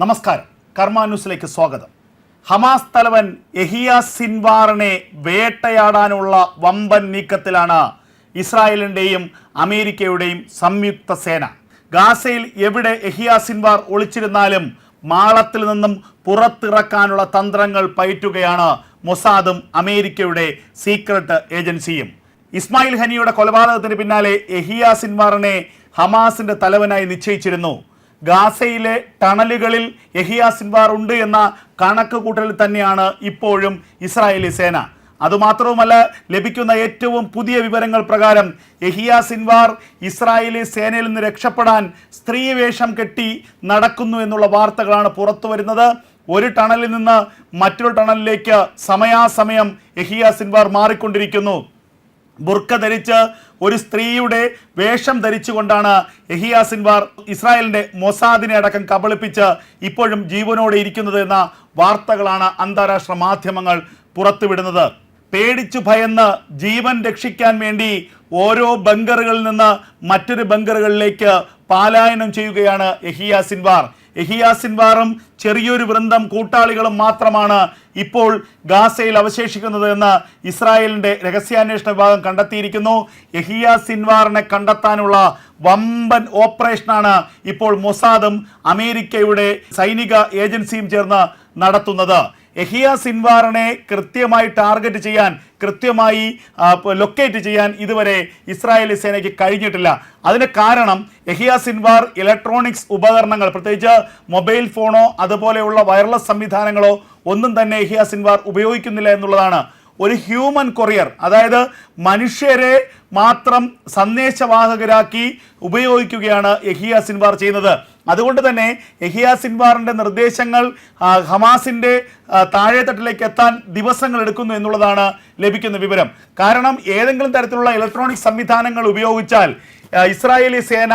നമസ്കാരം. കർമ്മ ന്യൂസിലേക്ക് സ്വാഗതം. ഹമാസ് തലവൻ എഹിയ സിൻവാറിനെ വേട്ടയാടാനുള്ള വമ്പൻ നീക്കത്തിലാണ് ഇസ്രായേലിന്റെയും അമേരിക്കയുടെയും സംയുക്ത സേന. ഗാസയിൽ എവിടെ എഹിയ സിൻവാർ ഒളിച്ചിരുന്നാലും മാളത്തിൽ നിന്നും പുറത്തിറക്കാനുള്ള തന്ത്രങ്ങൾ പയറ്റുകയാണ് മൊസാദും അമേരിക്കയുടെ സീക്രട്ട് ഏജൻസിയും. ഇസ്മായിൽ ഹനിയുടെ കൊലപാതകത്തിന് പിന്നാലെ എഹിയ സിൻവാറിനെ ഹമാസിന്റെ തലവനായി നിശ്ചയിച്ചിരുന്നു. ഗാസയിലെ ടണലുകളിൽ യഹിയ സിൻവാർ ഉണ്ട് എന്ന കണക്ക് കൂട്ടലിൽ തന്നെയാണ് ഇപ്പോഴും ഇസ്രായേലി സേന. അതുമാത്രവുമല്ല ലഭിക്കുന്ന ഏറ്റവും പുതിയ വിവരങ്ങൾ പ്രകാരം യഹിയ സിൻവാർ ഇസ്രായേലി സേനയിൽ നിന്ന് രക്ഷപ്പെടാൻ സ്ത്രീ വേഷം കെട്ടി നടക്കുന്നു എന്നുള്ള വാർത്തകളാണ് പുറത്തു വരുന്നത്. ഒരു ടണലിൽ നിന്ന് മറ്റൊരു ടണലിലേക്ക് സമയാസമയം യഹിയ സിൻവാർ മാറിക്കൊണ്ടിരിക്കുന്നു. ബുർക്ക ധരിച്ച് ഒരു സ്ത്രീയുടെ വേഷം ധരിച്ചുകൊണ്ടാണ് എഹിയ സിൻവാർ ഇസ്രായേലിന്റെ മൊസാദിനെ അടക്കം കബളിപ്പിച്ച് ഇപ്പോഴും ജീവനോടെ ഇരിക്കുന്നത് എന്ന വാർത്തകളാണ് അന്താരാഷ്ട്ര മാധ്യമങ്ങൾ പുറത്തുവിടുന്നത്. പേടിച്ചു ഭയന്ന് ജീവൻ രക്ഷിക്കാൻ വേണ്ടി ഓരോ ബങ്കറുകളിൽ നിന്ന് മറ്റൊരു ബങ്കറുകളിലേക്ക് പാലായനം ചെയ്യുകയാണ് എഹിയ സിൻവാർ. എഹിയ സിൻവാറും ചെറിയൊരു വൃന്ദം കൂട്ടാളികളും മാത്രമാണ് ഇപ്പോൾ ഗാസയിൽ അവശേഷിക്കുന്നത് എന്ന് ഇസ്രായേലിന്റെ രഹസ്യാന്വേഷണ വിഭാഗം കണ്ടെത്തിയിരിക്കുന്നു. എഹിയ സിൻവാറിനെ കണ്ടെത്താനുള്ള വമ്പൻ ഓപ്പറേഷനാണ് ഇപ്പോൾ മൊസാദും അമേരിക്കയുടെ സൈനിക ഏജൻസിയും ചേർന്ന് നടത്തുന്നത്. എഹിയ സിൻവാറിനെ കൃത്യമായി ടാർഗറ്റ് ചെയ്യാൻ കൃത്യമായി ലൊക്കേറ്റ് ചെയ്യാൻ ഇതുവരെ ഇസ്രായേലി സേനയ്ക്ക് കഴിഞ്ഞിട്ടില്ല. അതിന് കാരണം എഹിയ സിൻവാർ ഇലക്ട്രോണിക്സ് ഉപകരണങ്ങൾ പ്രത്യേകിച്ച് മൊബൈൽ ഫോണോ അതുപോലെയുള്ള വയർലെസ് സംവിധാനങ്ങളോ ഒന്നും തന്നെ എഹിയ സിൻവാർ ഉപയോഗിക്കുന്നില്ല എന്നുള്ളതാണ് ഒരു ഹ്യൂമൻ കൊറിയർ അതായത് മനുഷ്യരെ മാത്രം സന്ദേശവാഹകരാക്കി ഉപയോഗിക്കുകയാണ് എഹിയ സിൻവാർ ചെയ്യുന്നത്. അതുകൊണ്ട് തന്നെ എഹിയ സിൻവാറിന്റെ നിർദ്ദേശങ്ങൾ ഹമാസിന്റെ താഴെത്തട്ടിലേക്ക് എത്താൻ ദിവസങ്ങൾ എടുക്കുന്നു എന്നുള്ളതാണ് ലഭിക്കുന്ന വിവരം. കാരണം ഏതെങ്കിലും തരത്തിലുള്ള ഇലക്ട്രോണിക് സംവിധാനങ്ങൾ ഉപയോഗിച്ചാൽ ഇസ്രായേലി സേന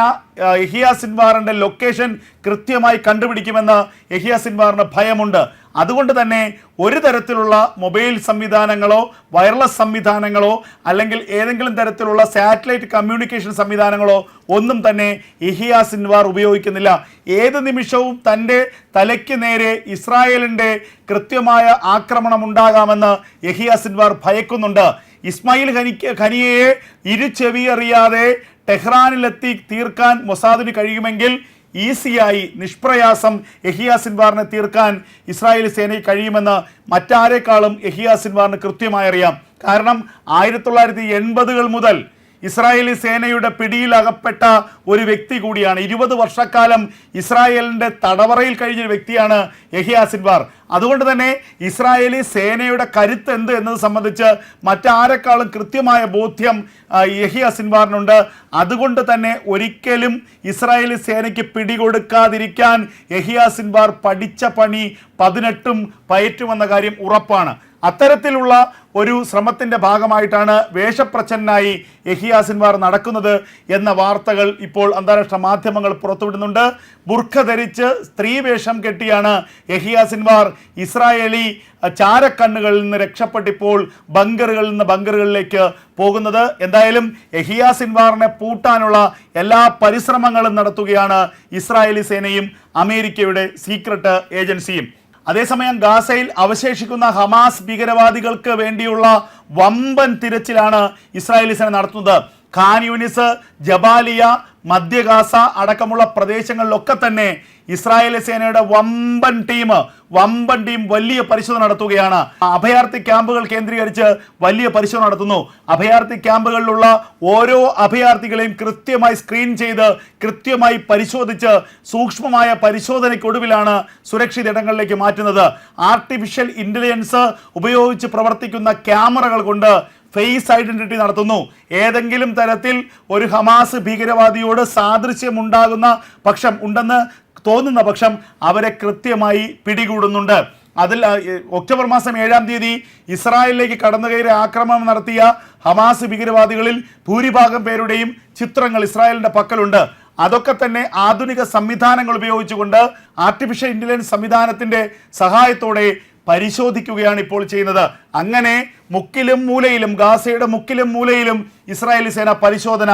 യഹിയ സിൻവാറിന്റെ ലൊക്കേഷൻ കൃത്യമായി കണ്ടുപിടിക്കുമെന്ന് എഹിയ സിൻവാറിന് ഭയമുണ്ട്. അതുകൊണ്ട് തന്നെ ഒരു തരത്തിലുള്ള മൊബൈൽ സംവിധാനങ്ങളോ വയർലെസ് സംവിധാനങ്ങളോ അല്ലെങ്കിൽ ഏതെങ്കിലും തരത്തിലുള്ള സാറ്റലൈറ്റ് കമ്മ്യൂണിക്കേഷൻ സംവിധാനങ്ങളോ ഒന്നും തന്നെ ഇഹിയ സിൻവാർ ഉപയോഗിക്കുന്നില്ല. ഏത് നിമിഷവും തന്റെ തലയ്ക്ക് നേരെ ഇസ്രായേലിന്റെ കൃത്യമായ ആക്രമണം ഉണ്ടാകാമെന്ന് യഹിയ സിൻവാർ ഭയക്കുന്നുണ്ട്. ഇസ്മായിൽ ഖനിക്ക് ഖനിയയെ ഇരുചെവിയറിയാതെ ടെഹ്റാനിലെത്തി തീർക്കാൻ മൊസാദിന് കഴിയുമെങ്കിൽ ഈസിയായി നിഷ്പ്രയാസം യഹിയ സിൻവാറിനെ തീർക്കാൻ ഇസ്രായേൽ സേനയ്ക്ക് കഴിയുമെന്ന് മറ്റാരേക്കാളും യഹിയ സിൻവാറിന് കൃത്യമായി അറിയാം കാരണം ആയിരത്തി തൊള്ളായിരത്തി എൺപതുകൾ മുതൽ ഇസ്രായേലി സേനയുടെ പിടിയിലകപ്പെട്ട ഒരു വ്യക്തി കൂടിയാണ്. ഇരുപത് വർഷക്കാലം ഇസ്രായേലിന്റെ തടവറയിൽ കഴിഞ്ഞൊരു വ്യക്തിയാണ് യഹിയ സിൻവാർ. അതുകൊണ്ട് തന്നെ ഇസ്രായേലി സേനയുടെ കരുത്ത് എന്ത് എന്നത് സംബന്ധിച്ച് മറ്റാരെക്കാളും കൃത്യമായ ബോധ്യം യഹിയ സിൻവാറിനുണ്ട്. അതുകൊണ്ട് തന്നെ ഒരിക്കലും ഇസ്രായേലി സേനയ്ക്ക് പിടികൊടുക്കാതിരിക്കാൻ യഹിയ സിൻവാർ പഠിച്ച പണി പതിനെട്ടും പയറ്റുമെന്ന കാര്യം ഉറപ്പാണ്. അത്തരത്തിലുള്ള ഒരു ശ്രമത്തിന്റെ ഭാഗമായിട്ടാണ് വേഷപ്രച്ഛന്നായി യഹിയ സിൻവാർ നടക്കുന്നത് എന്ന വാർത്തകൾ ഇപ്പോൾ അന്താരാഷ്ട്ര മാധ്യമങ്ങൾ പുറത്തുവിടുന്നുണ്ട്. ബുർഖ ധരിച്ച് സ്ത്രീ വേഷം കെട്ടിയാണ് യഹിയ സിൻവാർ. ഇസ്രായേലി ചാരക്കണ്ണുകളിൽ നിന്ന് രക്ഷപ്പെട്ടിപ്പോൾ ബങ്കറുകളിൽ നിന്ന് ബങ്കറുകളിലേക്ക് പോകുന്നത്. എന്തായാലും യഹിയ സിൻവാറിനെ പൂട്ടാനുള്ള എല്ലാ പരിശ്രമങ്ങളും നടത്തുകയാണ് ഇസ്രായേലി സേനയും അമേരിക്കയുടെ സീക്രട്ട് ഏജൻസിയും. അതേസമയം ഗാസയിൽ അവശേഷിക്കുന്ന ഹമാസ് ഭീകരവാദികൾക്ക് വേണ്ടിയുള്ള വമ്പൻ തിരച്ചിലാണ് ഇസ്രായേലി സേന നടത്തുന്നത്. ഖാൻ യൂനിസ് ജബാലിയ മധ്യഗാസ അടക്കമുള്ള പ്രദേശങ്ങളിലൊക്കെ തന്നെ ഇസ്രായേലി സേനയുടെ വമ്പൻ ടീം വമ്പൻ ടീം വലിയ പരിശോധന നടത്തുകയാണ്. അഭയാർത്ഥി ക്യാമ്പുകൾ കേന്ദ്രീകരിച്ച് വലിയ പരിശോധന നടത്തുന്നു. അഭയാർത്ഥി ക്യാമ്പുകളിലുള്ള ഓരോ അഭയാർത്ഥികളെയും കൃത്യമായി സ്ക്രീൻ ചെയ്ത് കൃത്യമായി പരിശോധിച്ച് സൂക്ഷ്മമായ പരിശോധനയ്ക്കൊടുവിലാണ് സുരക്ഷിത ഇടങ്ങളിലേക്ക് മാറ്റുന്നത്. ആർട്ടിഫിഷ്യൽ ഇന്റലിജൻസ് ഉപയോഗിച്ച് പ്രവർത്തിക്കുന്ന ക്യാമറകൾ കൊണ്ട് ഫേസ് ഐഡന്റിറ്റി നടത്തുന്നു. ഏതെങ്കിലും തരത്തിൽ ഒരു ഹമാസ് ഭീകരവാദിയോട് സാദൃശ്യമുണ്ടാകുന്ന പക്ഷം ഉണ്ടെന്ന് തോന്നുന്ന പക്ഷം അവരെ കൃത്യമായി പിടികൂടുന്നുണ്ട്. അതിൽ ഒക്ടോബർ മാസം ഏഴാം തീയതി ഇസ്രായേലിലേക്ക് കടന്നു കയറി ആക്രമണം നടത്തിയ ഹമാസ് ഭീകരവാദികളിൽ ഭൂരിഭാഗം പേരുടെയും ചിത്രങ്ങൾ ഇസ്രായേലിന്റെ പക്കലുണ്ട്. അതൊക്കെ തന്നെ ആധുനിക സംവിധാനങ്ങൾ ഉപയോഗിച്ചുകൊണ്ട് ആർട്ടിഫിഷ്യൽ ഇന്റലിജൻസ് സംവിധാനത്തിന്റെ സഹായത്തോടെ പരിശോധിക്കുകയാണ് ഇപ്പോൾ ചെയ്യുന്നത്. അങ്ങനെ മുക്കിലും മൂലയിലും ഗാസയുടെ മുക്കിലും മൂലയിലും ഇസ്രായേലി സേന പരിശോധന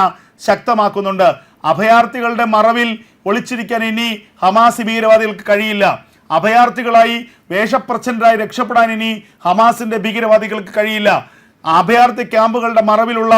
ശക്തമാക്കുന്നുണ്ട്. അഭയാർത്ഥികളുടെ മറവിൽ ഒളിച്ചിരിക്കാൻ ഇനി ഹമാസ് ഭീകരവാദികൾക്ക് കഴിയില്ല. അഭയാർത്ഥികളായി വേഷപ്രച്ഛന്നരായി രക്ഷപ്പെടാൻ ഇനി ഹമാസിന്റെ ഭീകരവാദികൾക്ക് കഴിയില്ല. അഭയാർത്ഥി ക്യാമ്പുകളുടെ മറവിലുള്ള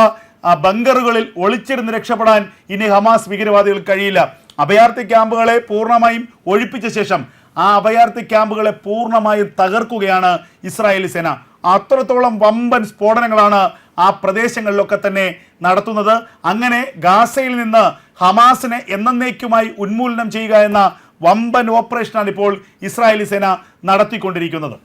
ബങ്കറുകളിൽ ഒളിച്ചിരുന്ന് രക്ഷപ്പെടാൻ ഇനി ഹമാസ് ഭീകരവാദികൾക്ക് കഴിയില്ല. അഭയാർത്ഥി ക്യാമ്പുകളെ പൂർണമായും ഒഴിപ്പിച്ച ശേഷം ആ അഭയാർത്ഥി ക്യാമ്പുകളെ പൂർണമായും തകർക്കുകയാണ് ഇസ്രായേലി സേന. അത്രത്തോളം വമ്പൻ സ്ഫോടനങ്ങളാണ് ആ പ്രദേശങ്ങളിലൊക്കെ തന്നെ നടത്തുന്നത്. അങ്ങനെ ഗാസയിൽ നിന്ന് ഹമാസിനെ എന്നേക്കുമായി ഉന്മൂലനം ചെയ്യുക എന്ന വമ്പൻ ഓപ്പറേഷനാണ് ഇപ്പോൾ ഇസ്രായേലി സേന നടത്തിക്കൊണ്ടിരിക്കുന്നത്.